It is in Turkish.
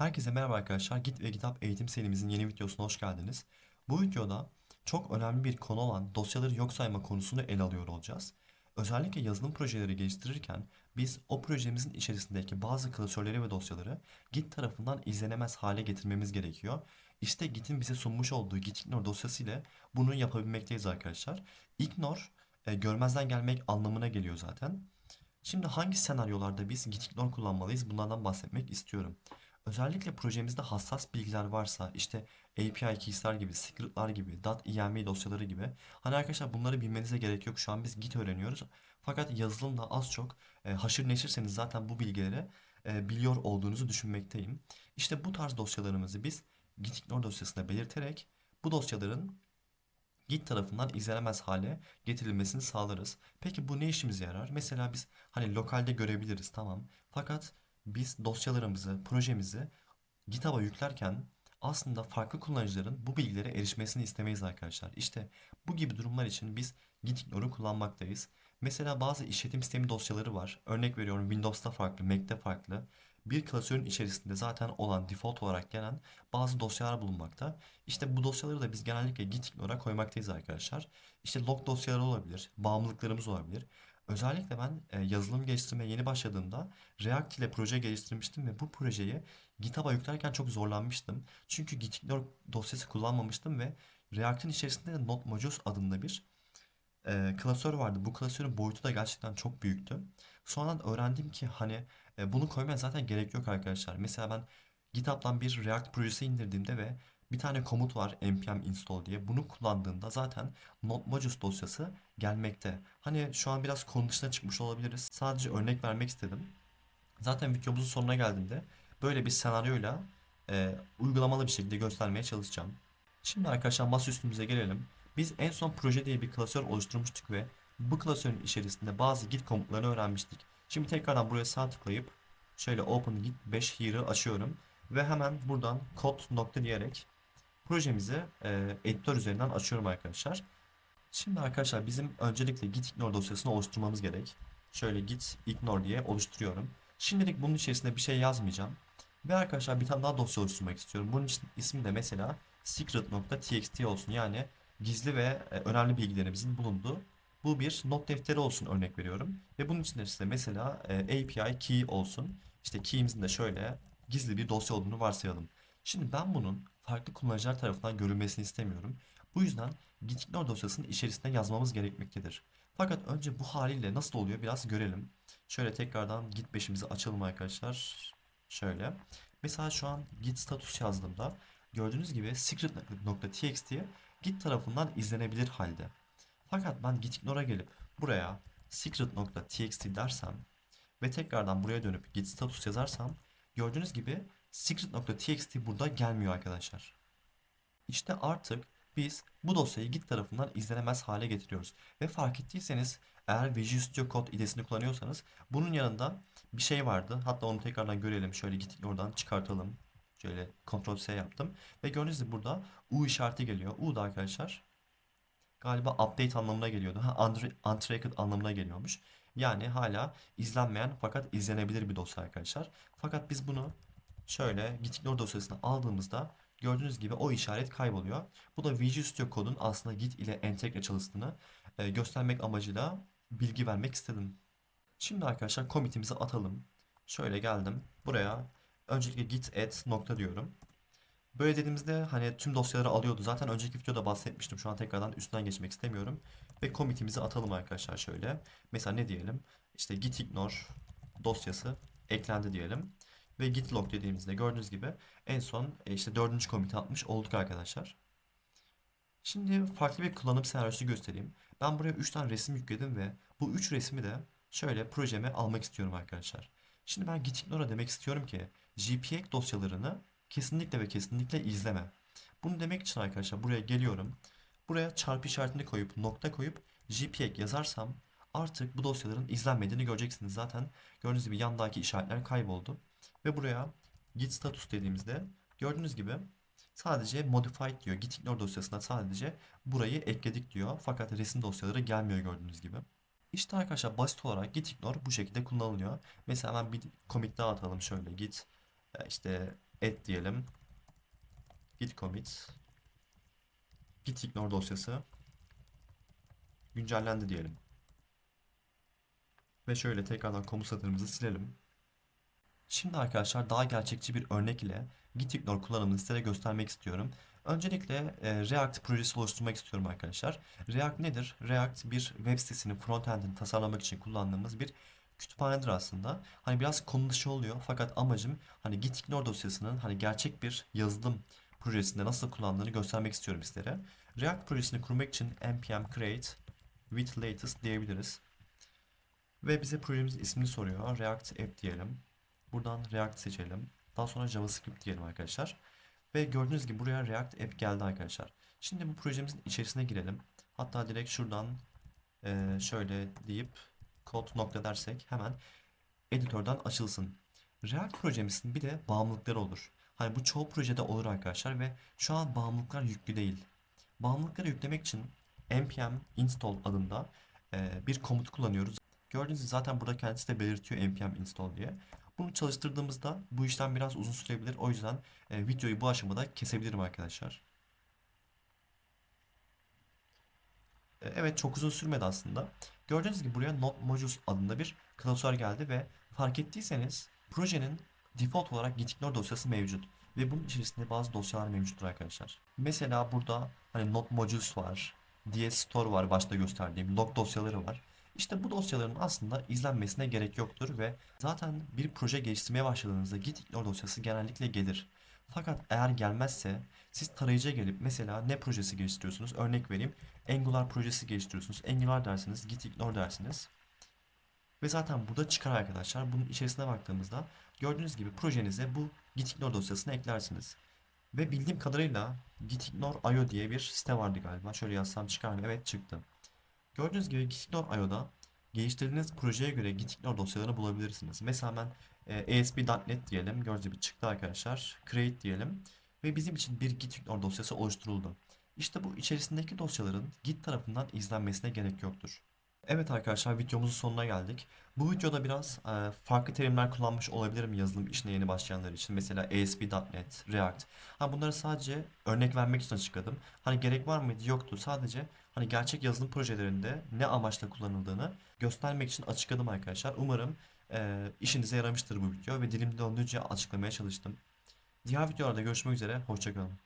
Herkese merhaba arkadaşlar. Git ve Kitap eğitim serimizin yeni videosuna hoş geldiniz. Bu videoda çok önemli bir konu olan dosyaları yok sayma konusunu ele alıyor olacağız. Özellikle yazılım projeleri geliştirirken biz o projemizin içerisindeki bazı klasörleri ve dosyaları Git tarafından izlenemez hale getirmemiz gerekiyor. İşte Git'in bize sunmuş olduğu Gitignore dosyası ile bunu yapabilmekteyiz arkadaşlar. Ignore e, görmezden gelmek anlamına geliyor zaten. Şimdi hangi senaryolarda biz Gitignore kullanmalıyız bunlardan bahsetmek istiyorum. Özellikle projemizde hassas bilgiler varsa işte API keys'ler gibi, script'lar gibi, .env dosyaları gibi. Hani arkadaşlar bunları bilmenize gerek yok. Şu an biz Git öğreniyoruz. Fakat yazılımda az çok e, haşır neşirseniz zaten bu bilgileri e, biliyor olduğunuzu düşünmekteyim. İşte bu tarz dosyalarımızı biz Gitignore dosyasına belirterek bu dosyaların Git tarafından izlenemez hale getirilmesini sağlarız. Peki bu ne işimize yarar? Mesela biz hani lokalde görebiliriz tamam. Fakat biz dosyalarımızı, projemizi GitHub'a yüklerken aslında farklı kullanıcıların bu bilgilere erişmesini istemeyiz arkadaşlar. İşte bu gibi durumlar için biz Gitignore'u kullanmaktayız. Mesela bazı işletim sistemi dosyaları var. Örnek veriyorum Windows'ta farklı, Mac'te farklı. Bir klasörün içerisinde zaten olan default olarak gelen bazı dosyalar bulunmakta. İşte bu dosyaları da biz genellikle Gitignore'a koymaktayız arkadaşlar. İşte log dosyaları olabilir, bağımlılıklarımız olabilir. Özellikle ben e, yazılım geliştirmeye yeni başladığımda React ile proje geliştirmiştim ve bu projeyi GitHub'a yüklerken çok zorlanmıştım. Çünkü Gitignore dosyası kullanmamıştım ve React'in içerisinde de Node.modules adında bir e, klasör vardı. Bu klasörün boyutu da gerçekten çok büyüktü. Sonradan öğrendim ki hani e, bunu koymaya zaten gerek yok arkadaşlar. Mesela ben GitHub'dan bir React projesi indirdiğimde ve bir tane komut var npm install diye. Bunu kullandığımda zaten node.modules dosyası gelmekte. Hani şu an biraz konu dışına çıkmış olabiliriz. Sadece örnek vermek istedim. Zaten videomuzun sonuna geldiğimde böyle bir senaryoyla e, uygulamalı bir şekilde göstermeye çalışacağım. Şimdi arkadaşlar masaüstümüze gelelim. Biz en son proje diye bir klasör oluşturmuştuk ve bu klasörün içerisinde bazı git komutlarını öğrenmiştik. Şimdi tekrardan buraya sağ tıklayıp şöyle open git 5 here'ı açıyorum ve hemen buradan kod nokta diyerek projemizi e, editör üzerinden açıyorum arkadaşlar. Şimdi arkadaşlar bizim öncelikle git ignore dosyasını oluşturmamız gerek. Şöyle git ignore diye oluşturuyorum. Şimdilik bunun içerisinde bir şey yazmayacağım. Ve arkadaşlar bir tane daha dosya oluşturmak istiyorum. Bunun için ismi de mesela secret.txt olsun. Yani gizli ve e, önemli bilgilerimizin bulunduğu bu bir not defteri olsun örnek veriyorum. Ve bunun içerisinde mesela e, API key olsun. İşte key'imizin de şöyle gizli bir dosya olduğunu varsayalım. Şimdi ben bunun farklı kullanıcılar tarafından görülmesini istemiyorum. Bu yüzden Gitignore dosyasının içerisine yazmamız gerekmektedir. Fakat önce bu haliyle nasıl oluyor biraz görelim. Şöyle tekrardan git 5'imizi açalım arkadaşlar. Şöyle. Mesela şu an git status yazdığımda gördüğünüz gibi secret.txt git tarafından izlenebilir halde. Fakat ben gitignore gelip buraya secret.txt dersem ve tekrardan buraya dönüp git status yazarsam gördüğünüz gibi secret.txt burada gelmiyor arkadaşlar. İşte artık biz bu dosyayı Git tarafından izlenemez hale getiriyoruz. Ve fark ettiyseniz eğer Visual Studio Code idesini kullanıyorsanız bunun yanında bir şey vardı. Hatta onu tekrardan görelim. Şöyle git oradan çıkartalım. Şöyle Ctrl S yaptım. Ve gördüğünüz gibi burada U işareti geliyor. U da arkadaşlar galiba update anlamına geliyordu. Ha, untra- untracked anlamına geliyormuş. Yani hala izlenmeyen fakat izlenebilir bir dosya arkadaşlar. Fakat biz bunu şöyle Gitignore dosyasına aldığımızda gördüğünüz gibi o işaret kayboluyor. Bu da Visual Studio Code'un aslında Git ile entegre çalıştığını e, göstermek amacıyla bilgi vermek istedim. Şimdi arkadaşlar commit'imizi atalım. Şöyle geldim. Buraya öncelikle git add nokta diyorum. Böyle dediğimizde hani tüm dosyaları alıyordu. Zaten önceki videoda bahsetmiştim. Şu an tekrardan üstünden geçmek istemiyorum. Ve commit'imizi atalım arkadaşlar şöyle. Mesela ne diyelim? İşte git ignore dosyası eklendi diyelim. Ve git log dediğimizde gördüğünüz gibi en son e, işte dördüncü commit atmış olduk arkadaşlar. Şimdi farklı bir kullanım senaryosu göstereyim. Ben buraya 3 tane resim yükledim ve bu 3 resmi de şöyle projeme almak istiyorum arkadaşlar. Şimdi ben git ignore demek istiyorum ki JPEG dosyalarını kesinlikle ve kesinlikle izleme. Bunu demek için arkadaşlar buraya geliyorum. Buraya çarpı işaretini koyup nokta koyup JPEG yazarsam artık bu dosyaların izlenmediğini göreceksiniz. Zaten gördüğünüz gibi yandaki işaretler kayboldu. Ve buraya git status dediğimizde gördüğünüz gibi sadece modified diyor. Git ignore dosyasına sadece burayı ekledik diyor. Fakat resim dosyaları gelmiyor gördüğünüz gibi. İşte arkadaşlar basit olarak git ignore bu şekilde kullanılıyor. Mesela ben bir commit daha atalım şöyle git e, işte add diyelim. Git commit. Git ignore dosyası. Güncellendi diyelim. Ve şöyle tekrardan komut satırımızı silelim. Şimdi arkadaşlar daha gerçekçi bir örnek ile git ignore kullanımını size göstermek istiyorum. Öncelikle e, React projesi oluşturmak istiyorum arkadaşlar. React nedir? React bir web sitesinin frontend'ini tasarlamak için kullandığımız bir kütüphanedir aslında. Hani biraz konu dışı oluyor fakat amacım hani git ignore dosyasının hani gerçek bir yazılım projesinde nasıl kullandığını göstermek istiyorum sizlere. React projesini kurmak için npm create with latest diyebiliriz. Ve bize projemizin ismini soruyor. React app diyelim. Buradan React seçelim. Daha sonra JavaScript diyelim arkadaşlar. Ve gördüğünüz gibi buraya React app geldi arkadaşlar. Şimdi bu projemizin içerisine girelim. Hatta direkt şuradan eee, şöyle deyip kod nokta dersek hemen editörden açılsın. React projemizin bir de bağımlılıkları olur. Hani bu çoğu projede olur arkadaşlar ve şu an bağımlılıklar yüklü değil. Bağımlılıkları yüklemek için npm install adında eee, bir komut kullanıyoruz. Gördüğünüz gibi zaten burada kendisi de belirtiyor npm install diye. Bunu çalıştırdığımızda bu işlem biraz uzun sürebilir. O yüzden e, videoyu bu aşamada kesebilirim arkadaşlar. E, evet çok uzun sürmedi aslında. Gördüğünüz gibi buraya Node Modules adında bir klasör geldi ve fark ettiyseniz projenin default olarak gitignore dosyası mevcut. Ve bunun içerisinde bazı dosyalar mevcuttur arkadaşlar. Mesela burada hani Node Modules var. DS Store var başta gösterdiğim. Log dosyaları var. İşte bu dosyaların aslında izlenmesine gerek yoktur ve zaten bir proje geliştirmeye başladığınızda git ignore dosyası genellikle gelir. Fakat eğer gelmezse siz tarayıcıya gelip mesela ne projesi geliştiriyorsunuz? Örnek vereyim. Angular projesi geliştiriyorsunuz. Angular dersiniz, git ignore dersiniz. Ve zaten burada çıkar arkadaşlar. Bunun içerisine baktığımızda gördüğünüz gibi projenize bu gitignore dosyasını eklersiniz. Ve bildiğim kadarıyla gitignore.io diye bir site vardı galiba. Şöyle yazsam çıkar mı? Evet çıktı. Gördüğünüz gibi Gitignore.io'da geliştirdiğiniz projeye göre Gitignore dosyalarını bulabilirsiniz. Mesela ben e, ASP.NET diyelim. Gördüğünüz gibi çıktı arkadaşlar. Create diyelim. Ve bizim için bir Gitignore dosyası oluşturuldu. İşte bu içerisindeki dosyaların Git tarafından izlenmesine gerek yoktur. Evet arkadaşlar videomuzun sonuna geldik. Bu videoda biraz e, farklı terimler kullanmış olabilirim yazılım işine yeni başlayanlar için. Mesela ASP.NET, React. Ha bunları sadece örnek vermek için açıkladım. Hani gerek var mıydı? Yoktu. Sadece hani gerçek yazılım projelerinde ne amaçla kullanıldığını göstermek için açıkladım arkadaşlar. Umarım e, işinize yaramıştır bu video ve dilim döndüğünce açıklamaya çalıştım. Diğer videolarda görüşmek üzere. Hoşçakalın.